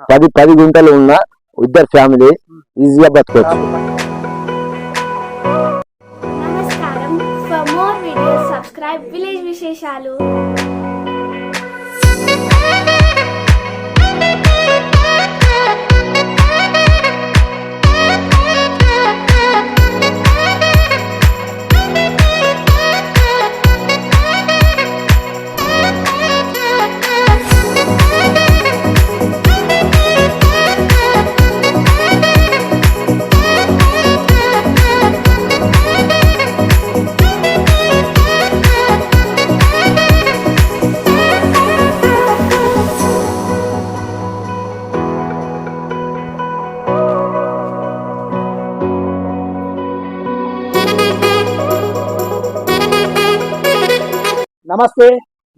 పది పది గుంటలు ఉన్న ఇద్దరు ఫ్యామిలీ ఈజీగా బతకొచ్చు నమస్కారం. For more videos subscribe village విశేషాలు నమస్తే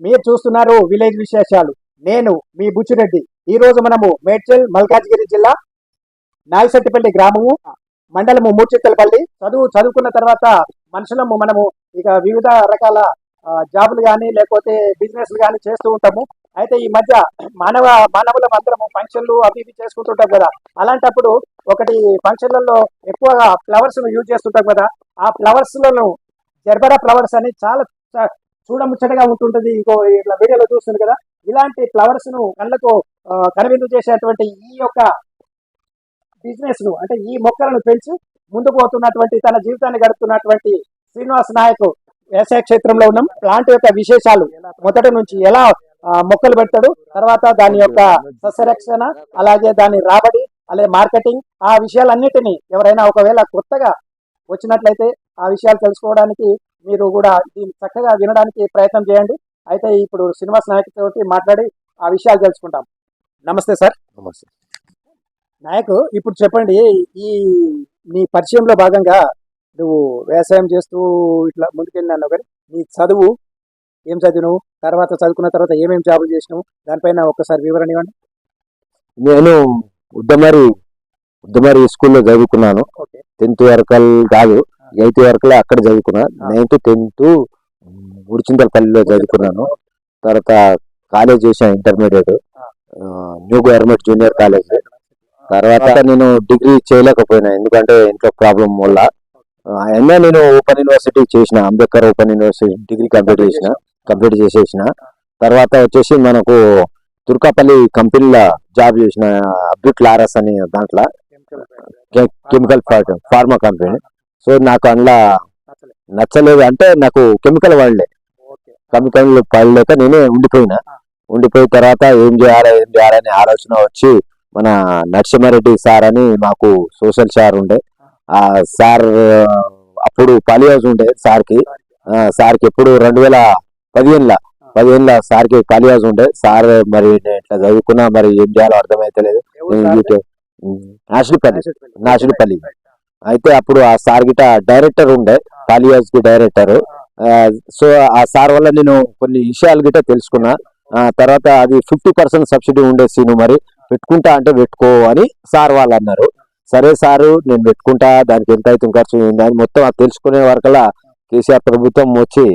మీరు చూస్తున్నారు విలేజ్ విశేషాలు. నేను మీ బుచ్చిరెడ్డి. ఈ రోజు మనము మేడ్చల్ మల్కాజ్గిరి జిల్లా నాయసట్టిపల్లి గ్రామము మండలము మూర్చిత్తలపల్లి చదువు చదువుకున్న తర్వాత మనుషులము మనము ఇక వివిధ రకాల జాబులు కానీ లేకపోతే బిజినెస్లు కానీ చేస్తూ ఉంటాము. అయితే ఈ మధ్య మానవ మానవులం అందరము ఫంక్షన్లు అవి ఇవి చేసుకుంటుంటాం కదా. అలాంటప్పుడు ఒకటి ఫంక్షన్లలో ఎక్కువగా ఫ్లవర్స్ యూజ్ చేస్తుంటాం కదా. ఆ ఫ్లవర్స్లను జర్బరా ఫ్లవర్స్ అని చాలా చూడముచ్చటగా ఉంటుంటది. ఇంకో ఇట్లా వీడియోలో చూస్తుంది కదా. ఇలాంటి ఫ్లవర్స్ను కళ్ళకు కనువిందు చేసేటువంటి ఈ యొక్క బిజినెస్ను అంటే ఈ మొక్కలను పెంచి ముందుకు పోతున్నటువంటి తన జీవితాన్ని గడుపుతున్నటువంటి శ్రీనివాస్ నాయక్ వ్యవసాయ క్షేత్రంలో ఉన్నాం. ప్లాంట్ యొక్క విశేషాలు మొదటి నుంచి ఎలా మొక్కలు పెడతాడు తర్వాత దాని యొక్క సస్యరక్షణ అలాగే దాని రాబడి అలాగే మార్కెటింగ్ ఆ విషయాలన్నిటినీ ఎవరైనా ఒకవేళ కొత్తగా వచ్చినట్లయితే ఆ విషయాలు తెలుసుకోవడానికి మీరు కూడా దీన్ని చక్కగా వినడానికి ప్రయత్నం చేయండి. అయితే ఇప్పుడు శ్రీనివాస్ నాయక్ తోటి మాట్లాడి ఆ విషయాలు తెలుసుకుంటాం. నమస్తే సార్. నమస్తే. నాయక్ ఇప్పుడు చెప్పండి ఈ నీ పరిచయంలో భాగంగా నువ్వు వ్యవసాయం చేస్తూ ఇట్లా ముందుకెళ్ళినావు కానీ నీ చదువు ఏం చదివినావు? తర్వాత చదువుకున్న తర్వాత ఏమేం జాబులు చేసినావు? దానిపైన ఒక్కసారి వివరణ ఇవ్వండి. నేను ఉద్దమరి ఉద్దమరి స్కూల్లో చదువుకున్నాను. టెన్త్ వరకు కాదు. ఎయిత్ వరకు అక్కడ చదువుకున్నా. నైన్త్ టెన్త్ ఉడిచింతలపల్లిలో చదువుకున్నాను. తర్వాత కాలేజ్ చేశాను intermediate. New government junior college. తర్వాత నేను డిగ్రీ చేయలేకపోయినా ఎందుకంటే ఇంట్లో ప్రాబ్లం వల్ల. అయినా నేను ఓపెన్ యూనివర్సిటీ చేసిన Ambedkar open university degree complete చేసిన కంప్లీట్ చేసేసిన. తర్వాత వచ్చేసి మనకు తుర్కాపల్లి కంపెనీలో జాబ్ చేసిన అబ్దుల్ లారస్ అని దాంట్లో. Chemical phar- pharma company. So నాకు అందులో నచ్చలేదు. అంటే నాకు కెమికల్ వాడలే. కెమికల్ పడలేక నేనే ఉండిపోయినా. ఉండిపోయిన తర్వాత ఏం చేయాలి ఏం చేయాలని ఆలోచన వచ్చి మన నరసింహారెడ్డి సార్ అని మాకు సోషల్ సార్ ఉండే. ఆ. సార్ అప్పుడు పాలి హౌస్ ఉండే సార్కి. సార్కి. ఎప్పుడు రెండు వేల పదిహేనుల పదిహేనుల సార్కి పాలి హౌస్ ఉండే. సార్ మరి నేను ఇట్లా చదువుకున్నా మరి ఏం చేయాలో అర్థమైతలేదు. నాశనపల్లి నాశనపల్లి అయితే అప్పుడు ఆ సార్ గిట డైరెక్టర్ ఉండే పాలియాస్కి డైరెక్టర్. సో ఆ సార్ వల్ల నేను కొన్ని విషయాలు గిట తెలుసుకున్నా. ఆ తర్వాత అది ఫిఫ్టీ పర్సెంట్ సబ్సిడీ ఉండే సీను మరి పెట్టుకుంటా అంటే పెట్టుకో అని సార్ వాళ్ళు అన్నారు. సరే సారు నేను పెట్టుకుంటా దానికి ఎంత అయితే ఖర్చు ఏంది అని మొత్తం అది తెలుసుకునే వరకలా కేసీఆర్ ప్రభుత్వం వచ్చి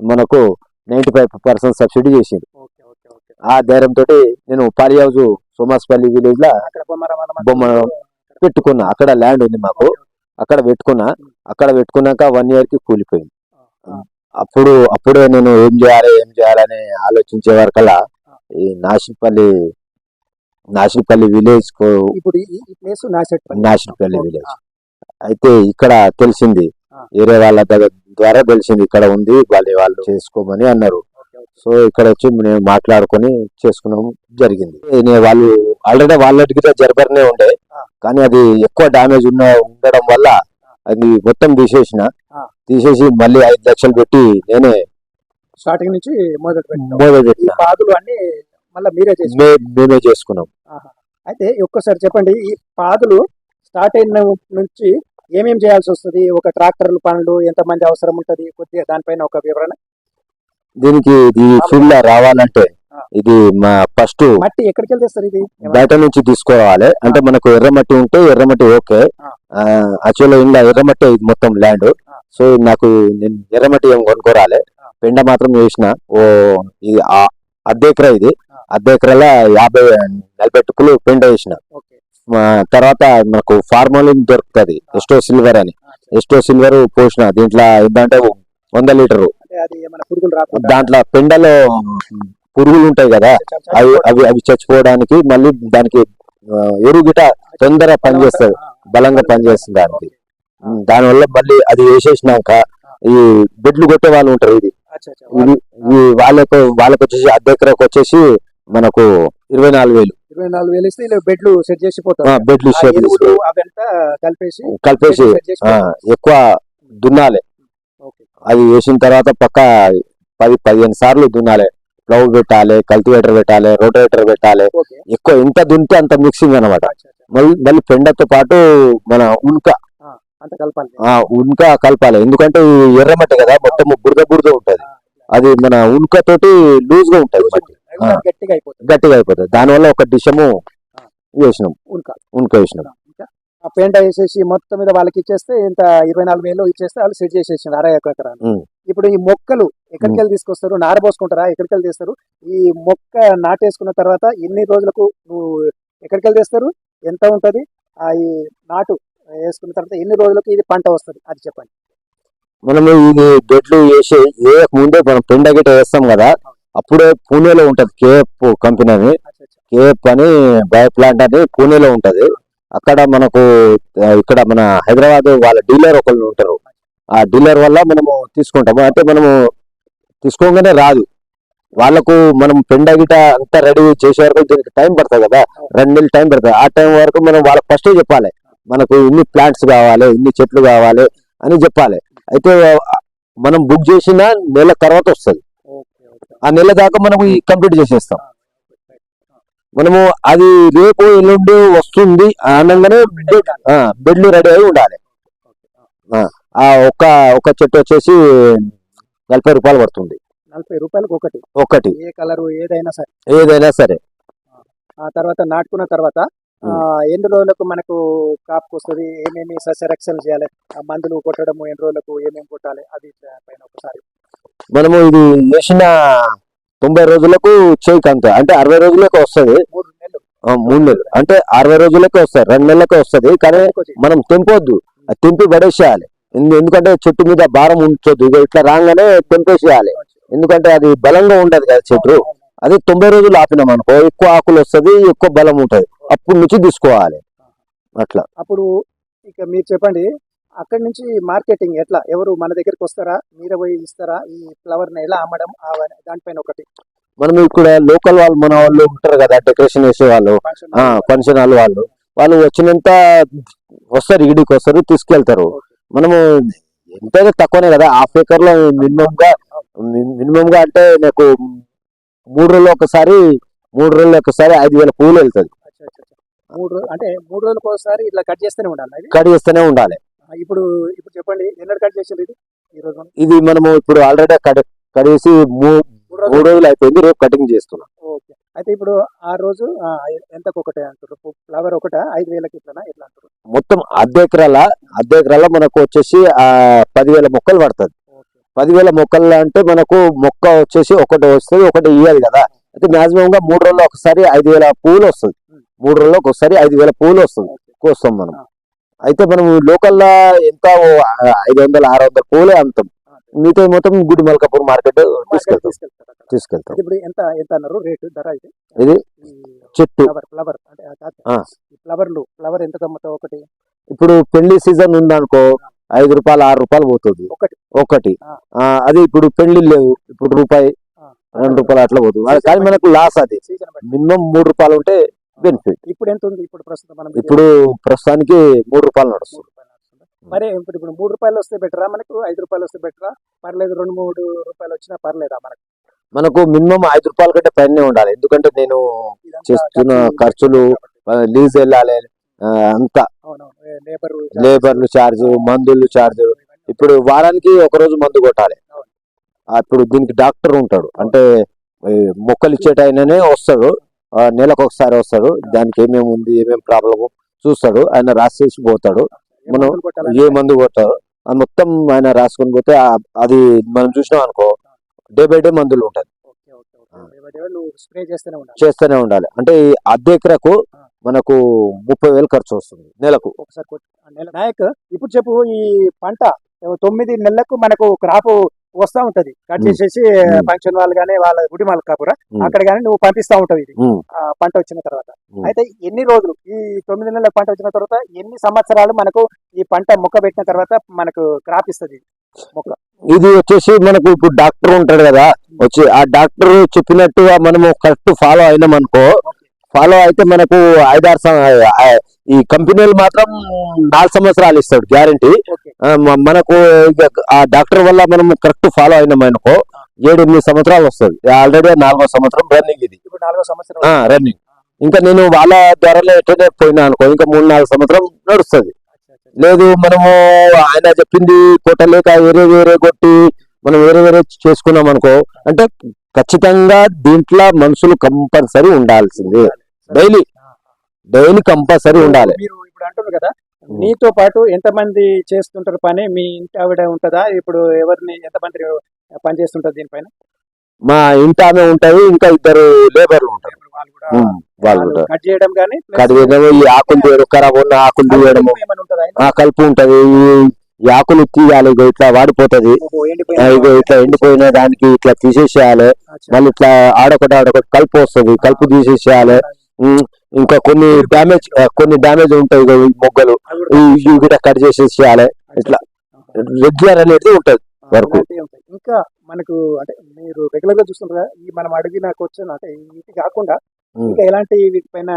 మనకు నైన్టీ ఫైవ్ పర్సెంట్ సబ్సిడీ చేసింది. ఆ ధైర్యంతో నేను పాలి హౌస్ సోమాస్పల్లి విలేజ్లో బొమ్మ పెట్టుకున్నా. అక్కడ ల్యాండ్ ఉంది మాకు. అక్కడ పెట్టుకున్నా అక్కడ పెట్టుకున్నాక వన్ ఇయర్కి కూలిపోయింది. అప్పుడు అప్పుడే నేను ఏం చేయాలి ఏం చేయాలని ఆలోచించే వరకల్లా ఈ నాశనపల్లి నాశనపల్లి విలేజ్కు నాశనపల్లి విలేజ్ అయితే ఇక్కడ తెలిసింది. వేరే వాళ్ళ దగ్గర ద్వారా తెలిసింది ఇక్కడ ఉంది వాళ్ళు వాళ్ళు చేసుకోమని అన్నారు. సో ఇక్కడ వచ్చి మేము మాట్లాడుకొని చేసుకున్నాం జరిగింది. వాళ్ళు ఆల్రెడీ వాళ్ళకి జరబర్నే ఉండే. కానీ అది ఎక్కువ డ్యామేజ్ ఉన్న ఉండడం వల్ల అది మొత్తం తీసేసిన. తీసేసి మళ్ళీ ఐదు లక్షలు పెట్టి నేనే స్టార్టింగ్ నుంచి మొదలు పెట్టిన. పాదులు అన్ని మళ్ళీ మీరే మేమే చేసుకున్నాం. అయితే ఒక్కసారి చెప్పండి ఈ పాదులు స్టార్ట్ అయిన నుంచి ఏమేం చేయాల్సి వస్తుంది? ఒక ట్రాక్టర్లు పనులు ఎంత మంది అవసరం ఉంటది? కొద్దిగా దానిపైన ఒక వివరణ. దీనికి లో రావాలంటే. ఇది మా ఫస్ట్ మట్టి ఎక్కడికి వెళ్తే సార్ ఇది? బయట నుంచి తీసుకోవాలి. అంటే మనకు ఎర్రమట్టి ఉంటే ఎర్రమట్టి ఓకే. యాక్చువల్ ఇంట్లో ఎర్రమట్టి ఇది మొత్తం ల్యాండ్. సో నాకు నేను ఎర్రమట్టి ఏం కొనుక్కోరాలే. పెండ మాత్రం వేసిన. ఓ ఇది అర్ధ ఎకరా ఇది. అర్ధ ఎకరాల యాభై నలభై టుక్కులు పెండ వేసిన. తర్వాత మనకు ఫార్మాలిన్ దొరుకుతుంది. ఎస్టో సిల్వర్ అని. ఎస్టో సిల్వర్ పోసిన. దీంట్లో ఏంటంటే వంద లీటరు. దాంట్లో పెండలో పురుగులు ఉంటాయి కదా అవి అవి అవి చచ్చిపోవడానికి మళ్ళీ దానికి ఎరువు గిట తొందరగా పనిచేస్తుంది బలంగా పనిచేస్తుంది దానికి. దానివల్ల మళ్ళీ అది వేసేసినాక ఈ బెడ్లు కొట్టే వాళ్ళు ఉంటారు ఇది. వాళ్ళకు వాళ్ళకి వచ్చేసి అర్ధ ఎకరాకు వచ్చేసి మనకు ఇరవై నాలుగు వేలు. ఇరవై నాలుగు వేలు ఇస్తే బెడ్లు సెట్ చేసి బెడ్లు కలిపేసి. ఎక్కువ దున్నాలి. అది వేసిన తర్వాత పక్క పది పదిహేను సార్లు దున్నాలి. ప్లవ్ పెట్టాలి కల్టివేటర్ పెట్టాలి రోటేటర్ పెట్టాలి. ఎక్కువ ఎంత దున్నితే అంత మిక్సింగ్ అనమాట. మళ్ళీ మళ్ళీ పెండతో పాటు మన ఉన్క. ఉన్క కలపాలి. ఎందుకంటే ఎర్రమట్టి కదా మొత్తం బురద బురద ఉంటది. అది మన ఉన్క తోటి లూజ్గా ఉంటది. మట్టి గట్టిగా అయిపోతుంది. దానివల్ల ఒక డిషము వేసినాం. ఉల్క ఉన్క వేసినాం. పెయింట్ వేసేసి మొత్తం మీద వాళ్ళకి ఇచ్చేస్తే ఇంత ఇరవై నాలుగు వేలు ఇచ్చేస్తే వాళ్ళు సెట్ చేసేసి అరవై ఒక్క ఎకరాలు. ఇప్పుడు ఈ మొక్కలు ఎక్కడికి వెళ్ళి తీసుకొస్తారు? నార పోసుకుంటారా? ఎక్కడికి వెళ్ళి తీస్తారు? ఈ మొక్క నాటేసుకున్న తర్వాత ఎన్ని రోజులకు నువ్వు ఎక్కడికి వెళ్ళి తీస్తారు? ఎంత ఉంటది? ఆ ఈ నాటు వేసుకున్న తర్వాత ఎన్ని రోజులకు ఇది పంట వస్తుంది? అది చెప్పండి. మనము ఇది దొడ్లు వేసి వేయక ముందే మనం పెండ గిట్ట వేస్తాం కదా అప్పుడే పూణేలో ఉంటది. కేఎఫ్ కంపెనీ అని. కేఎఫ్ అని బయో ప్లాంట్ అని పూణేలో ఉంటది. అక్కడ మనకు ఇక్కడ మన హైదరాబాద్ వాళ్ళ డీలర్ ఒకళ్ళు ఉంటారు. ఆ డీలర్ వల్ల మనము తీసుకుంటాము. అంటే మనము తీసుకోగానే రాదు. వాళ్ళకు మనం పెండ గిట అంతా రెడీ చేసే వరకు దీనికి టైం పడుతుంది కదా. రెండు నెలలు టైం పడుతుంది. ఆ టైం వరకు మనం వాళ్ళకి ఫస్టే చెప్పాలి. మనకు ఇన్ని ప్లాంట్స్ కావాలి ఇన్ని చెట్లు కావాలి అని చెప్పాలి. అయితే మనం బుక్ చేసిన నెల తర్వాత వస్తుంది. ఆ నెల దాకా మనం కంప్లీట్ చేసేస్తాం. మనము అది రేపు ఎల్లుండి వస్తుంది అనగానే బెడ్లు రెడీ అయి ఉండాలి. ఆ ఒక్క ఒక చెట్టు వచ్చేసి నలభై రూపాయలు పడుతుంది. నలభై రూపాయలకు ఒకటి. ఒకటి. ఏ కలర్ ఏదైనా సరే. ఏదైనా సరే. ఆ తర్వాత నాటుకున్న తర్వాత ఎన్ని రోజులకు మనకు కాపుకు వస్తుంది? ఏమేమి సస్యరక్షణ చేయాలి? ఆ మందులు కొట్టడము ఎన్ని రోజులకు ఏమేమి కొట్టాలి? అది పైన ఒకసారి. మనము ఇది వేసిన తొంభై రోజులకు చేయికి అంతే అంటే అరవై రోజులకు వస్తుంది. మూడు నెలలు. అంటే అరవై రోజులకే వస్తుంది రెండు నెలలకే వస్తుంది. కానీ. మనం తెంపొద్దు. అది తెంపి పడేసేయాలి. ఎందు- ఎందుకంటే చెట్టు మీద భారం ఉంచొద్దు. ఇక ఇట్లా రాగానే తెంపేసేయాలి. ఎందుకంటే అది బలంగా ఉంటది కదా చెట్టు. అది తొంభై రోజులు ఆపినాం అనుకో ఎక్కువ ఆకులు వస్తుంది ఎక్కువ బలం ఉంటది. అప్పుడు నుంచి తీసుకోవాలి. అట్లా. అప్పుడు ఇక మీరు చెప్పండి అక్కడి నుంచి మార్కెటింగ్ ఎట్లా? ఎవరు మన దగ్గరికి వస్తారా? మీరే పోయి ఇస్తారా? ఈ ఫ్లవర్ని ఎలా అమ్మడం? ఆ దానిపైన ఒకటి. మనం ఇక్కడ లోకల్ వాళ్ళు మన వాళ్ళు ఉంటారు కదా డెకరేషన్ వేసే వాళ్ళు. ఫంక్షన్ హాల్ వాళ్ళు. వాళ్ళు వచ్చినంత వస్తారు ఇడికి వస్తారు తీసుకెళ్తారు. మనము ఎంతైనా తక్కువనే కదా హాఫ్ ఎకర్లో మినిమం గా మినిమం గా అంటే నాకు మూడు రోజులు ఒకసారి మూడు రోజులు ఒకసారి ఐదు వేల పువ్వులు వెళ్తుంది. మూడు అంటే మూడు రోజులకు ఒకసారి ఇట్లా కట్ చేస్తూనే ఉండాలి కట్ చేస్తూనే ఉండాలి. ఇప్పుడు ఇప్పుడు చెప్పండి ఎన్నడు కట్ చేసింది ఇది? ఈ రోజు? ఇది మనము ఇప్పుడు ఆల్రెడీ కట్ కడిసి మూడు రోజులు. అయిపోయింది రేపు కటింగ్ చేస్తున్నాం. ఓకే. అయితే ఇప్పుడు ఆ రోజు ఆ, ఎంతకు ఒకటే అంటారు ఫ్లవర్ ఒకట? ఐదు వేలకి ఇట్లా ఎట్లా అంటారు మొత్తం అర్ధ ఎకరాల అర్ధ ఎకరాల మనకు వచ్చేసి ఆ పదివేల మొక్కలు పడుతుంది. పదివేల మొక్కలు అంటే మనకు మొక్క వచ్చేసి ఒకటి వస్తుంది ఒకటి ఇయ్యాలి కదా. అయితే మాక్సిమం గా మూడు రోజులు ఒకసారి ఐదు వేల పువ్వులు వస్తుంది. మూడు రోజులు ఒకసారి ఐదు వేల పువ్వులు వస్తుంది. కోస్తాం మనం. అయితే మనం లోకల్ ఎంత ఐదు వందల ఆరు వందల పువ్వులే అమ్ముతాం మిగతా మొత్తం గుడి మల్కాపూర్ మార్కెట్ తీసుకెళ్తాం. తీసుకెళ్తాం. ఇప్పుడు ఎంత ఎంత అన్నారు? రేటు ధర అయితే? ఇది చెట్టు. ఫ్లవర్ ఫ్లవర్లు ఫ్లవర్ ఎంత అమ్ముతావు ఒకటి. ఇప్పుడు పెళ్ళి సీజన్ ఉందనుకో ఐదు రూపాయలు ఆరు రూపాయలు పోతుంది. ఒకటి. అది ఇప్పుడు పెళ్ళి లేవు. ఇప్పుడు రూపాయి. రెండు రూపాయలు అట్లా పోతుంది. కానీ మనకు లాస్ అది. మినిమం మూడు రూపాయలు ఉంటే బెనిఫిట్ ఇప్పుడు ఎంత ఉంది? ఇప్పుడు ప్రస్తుతం మనం ఇప్పుడు ప్రస్తుతానికి మూడు రూపాయలు నడుస్తుంది? మరి ఇప్పుడు ఇప్పుడు మూడు రూపాయలు వస్తే బెటరా? మనకు ఐదు రూపాయలు వస్తే బెటరా? పర్లేదు రెండు మూడు రూపాయలు వచ్చినా పర్లేదా మనకు? మనకు మినిమం ఐదు రూపాయల కంటే పైనే ఉండాలి. ఎందుకంటే నేను చేస్తున్న ఖర్చు ఖర్చులు. లీజ్ వెళ్ళాలి అంతా. లేబర్లు ఛార్జ్ మందులు ఛార్జ్ ఇప్పుడు వారానికి ఒక రోజు మందు కొట్టాలి. ఇప్పుడు దీనికి డాక్టర్ ఉంటాడు. అంటే మొక్కలు ఇచ్చేట ఆయననే వస్తాడు. నెలకు ఒకసారి వస్తాడు. దానికి ఏమేమి ఉంది ఏమేమి ప్రాబ్లమ్ చూస్తాడు. ఆయన రాసేసి పోతాడు. మనం ఏ మందు కొట్టారు అది మొత్తం ఆయన రాసుకొని పోతే అది మనం చూసినాం అనుకో డే బై డే మందులు ఉంటది స్ప్రే చేస్తూనే ఉండాలి. అంటే అద్దె ఎకరకు మనకు ముప్పై వేలు ఖర్చు వస్తుంది నెలకు. ఒకసారి నాయక్ ఇప్పుడు చెప్పు ఈ పంట తొమ్మిది నెలలకు మనకు క్రాప్ వస్తా ఉంటది. కట్. చేసేసి. ఫంక్షన్ వాళ్ళు కానీ వాళ్ళ గుడిమాల కాపురా మ్. అక్కడ కానీ నువ్వు పంపిస్తా ఉంటావు. ఇది పంట వచ్చిన తర్వాత. అయితే ఎన్ని రోజులు? ఈ తొమ్మిది నెలల పంట వచ్చిన తర్వాత ఎన్ని సంవత్సరాలు మనకు ఈ పంట మొక్క పెట్టిన తర్వాత మనకు క్రాప్ ఇస్తుంది? మొక్క. ఇది వచ్చేసి మనకు ఇప్పుడు డాక్టర్ ఉంటాడు కదా వచ్చి ఆ డాక్టర్ చెప్పినట్టుగా మనము కరెక్ట్ ఫాలో అయినాం అనుకో ఫాలో అయితే మనకు ఐదారు ఈ కంపెనీలు మాత్రం నాలుగు సంవత్సరాలు ఇస్తాడు గ్యారంటీ. మనకు ఆ డాక్టర్ వల్ల మనం కరెక్ట్ ఫాలో అయినాం అనుకో ఏడు ఎనిమిది సంవత్సరాలు వస్తుంది. ఆల్రెడీ నాలుగో సంవత్సరం రన్నింగ్ ఇది. రన్నింగ్. ఇంకా నేను వాళ్ళ ద్వారానే ఎట్లనే పోయినా అనుకో ఇంకా మూడు నాలుగు సంవత్సరం నడుస్తుంది. లేదు మనము ఆయన చెప్పింది కొట్టలేక వేరే వేరే కొట్టి మనం వేరే వేరే చేసుకున్నాం అనుకో అంటే ఖచ్చితంగా దీంట్లో మనుషులు కంపల్సరీ ఉండాల్సిందే. డైలీ. డైలీ కంపల్సరీ ఉండాలి. కదా నీతో పాటు ఎంతమంది చేస్తుంటారు పని? మీ ఇంటి ఆవిడ ఉంటుందా? ఇప్పుడు ఎవరిని ఎంతమంది పని చేస్తుంటారు దీనిపైన మా ఇంటి ఆమె ఉంటది ఇంకా ఇద్దరు లేబర్లు ఉంటారు. వాళ్ళు కట్ చేయడం కానీ కడిగేయడం ఈ ఆకులు తీయడం ఖరాబ్ ఉన్న ఆకులు ఆ కలుపు ఉంటది ఈ- ఆకులు తీయాలి ఇగో ఇట్లా వాడిపోతది. ఇగో ఇట్లా ఎండిపోయిన దానికి ఇట్లా తీసేసేయాలి. మళ్ళీ ఇట్లా ఆడొకటి ఆడొకటి కలుపు వస్తుంది కలుపు తీసేసేయాలి. ఇంకా కొన్ని డ్యామేజ్ కొన్ని డ్యామేజ్ ఉంటాయి మొగ్గలు. ఇవి కూడా కట్ చేసేసేయాలి ఇట్లా రెగ్యులర్ అనేది ఉంటది వరకు. ఇంకా మనకు అంటే మీరు రెగ్యులర్గా చూస్తుంటారా ఈ మనం అడిగిన క్వశ్చన్ అంటే వీటి కాకుండా. ఇంకా ఎలాంటి వీటిపైన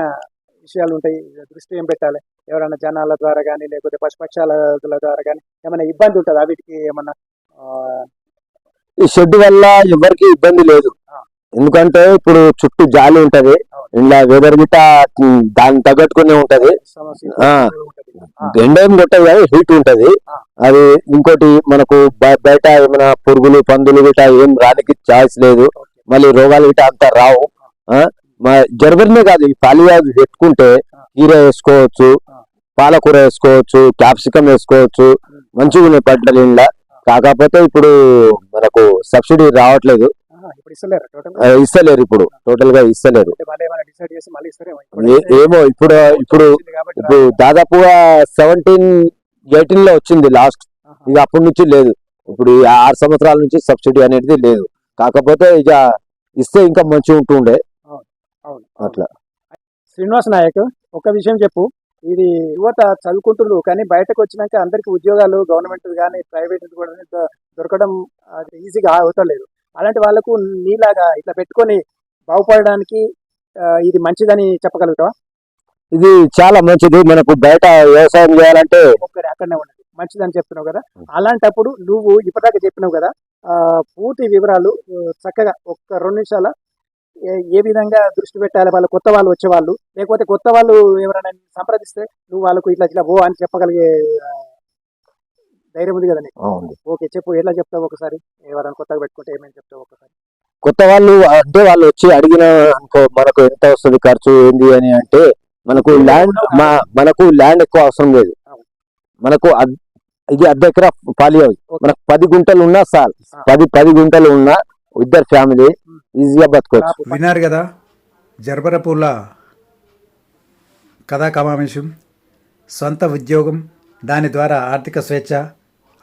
విషయాలు ఉంటాయి? దృష్టి ఏం పెట్టాలి? ఎవరైనా జనాల ద్వారా కానీ లేకపోతే పశుపక్షాల ద్వారా కానీ ఏమైనా ఇబ్బంది ఉంటుందా? వీటికి ఏమన్నా ఈ షెడ్ వల్ల ఎవరికి ఇబ్బంది లేదు. ఎందుకంటే ఇప్పుడు చుట్టూ జాలి ఉంటది. ఇంట్లో వెదర్ గిట్ట దాన్ని తగ్గట్టుకునే ఉంటది ఎండ ఏం కొట్టదు కానీ హీట్ ఉంటది. అది ఇంకోటి మనకు బయట ఏమైనా పురుగులు పందులు గిట్ట ఏం రానికి ఛాయిస్ లేదు. మళ్ళీ రోగాలు గిట్ట అంత రావు జర్బర్నే కాదు ఈ పాలియాది పెట్టుకుంటే కీర వేసుకోవచ్చు. పాలకూర వేసుకోవచ్చు క్యాప్సికం వేసుకోవచ్చు మంచిగా ఉన్నాయి పంటలు కాకపోతే ఇప్పుడు మనకు సబ్సిడీ రావట్లేదు ఇస్తలేరు? టోటల్ ఆ, ఇస్తలేరు ఇప్పుడు. టోటల్గా ఇస్తలేరు. ఏమో ఇప్పుడు ఇప్పుడు ఇప్పుడు దాదాపుగా సెవెంటీన్ ఎయిటీన్లో వచ్చింది లాస్ట్. ఇక అప్పటి నుంచి లేదు. ఇప్పుడు ఆరు సంవత్సరాల నుంచి సబ్సిడీ అనేది లేదు. కాకపోతే ఇక ఇస్తే ఇంకా మంచిగా ఉంటుండే. అవును అట్లా. శ్రీనివాస్ నాయక్ ఒక విషయం చెప్పు. ఇది యువత చదువుకుంటున్నారు కానీ బయటకు వచ్చినాక అందరికి ఉద్యోగాలు గవర్నమెంట్ కానీ ప్రైవేట్ కూడా దొరకడం ఈజీగా అవుతలేదు అలాంటి వాళ్ళకు నీలాగా ఇట్లా పెట్టుకొని బాగుపడడానికి ఇది మంచిదని చెప్పగలుగుతావా? ఇది చాలా మంచిది. మనకు బయట వ్యవసాయం చేయాలంటే ఒక్కడే అక్కడనే ఉన్నది మంచిదని చెప్తున్నావు కదా? అలాంటప్పుడు నువ్వు ఇప్పటిదాకా చెప్పినావు కదా పూర్తి వివరాలు చక్కగా ఒక్క రెండు నిమిషాల ఏ- విధంగా దృష్టి పెట్టాలి వాళ్ళు కొత్త వాళ్ళు వచ్చేవాళ్ళు లేకపోతే కొత్త వాళ్ళు ఎవరైనా సంప్రదిస్తే నువ్వు వాళ్ళకు ఇట్లా ఇట్లా ఓ అని చెప్పగలిగే ధైర్యం ఉంది కదా నీకు అవును. ఓకే చెప్పు ఎట్లా చెప్తావు ఒకసారి? ఎవరైనా కొత్తగా పెట్టుకుంటే ఏమేమి చెప్తావు ఒకసారి? కొత్త వాళ్ళు అంటే వాళ్ళు వచ్చి అడిగిన అనుకో మనకు ఎంత వస్తుంది ఖర్చు ఏంది అని అంటే మనకు ల్యాండ్ మా మనకు ల్యాండ్ ఎక్కువ అవసరం లేదు. మనకు అద్- ఇది అర్ధ ఎకరా పాలి అవి. మనకు పది గుంటలు ఉన్నా సార్ పది పది గుంటలు ఉన్నా ఇద్దరు ఫ్యామిలీ ఈజీగా బతకొచ్చు విన్నారు కదా జర్బరపూల కథా కమాంశం సొంత ఉద్యోగం దాని ద్వారా ఆర్థిక స్వేచ్ఛ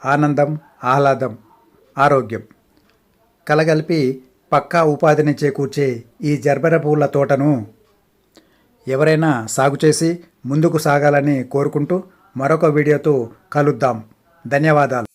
ఆనందం ఆహ్లాదం ఆరోగ్యం. కలగలిపి పక్కా ఉపాధిని చేకూర్చే ఈ జర్బర పూల తోటను ఎవరైనా సాగు చేసి ముందుకు సాగాలని కోరుకుంటూ మరొక వీడియోతో కలుద్దాం. ధన్యవాదాలు.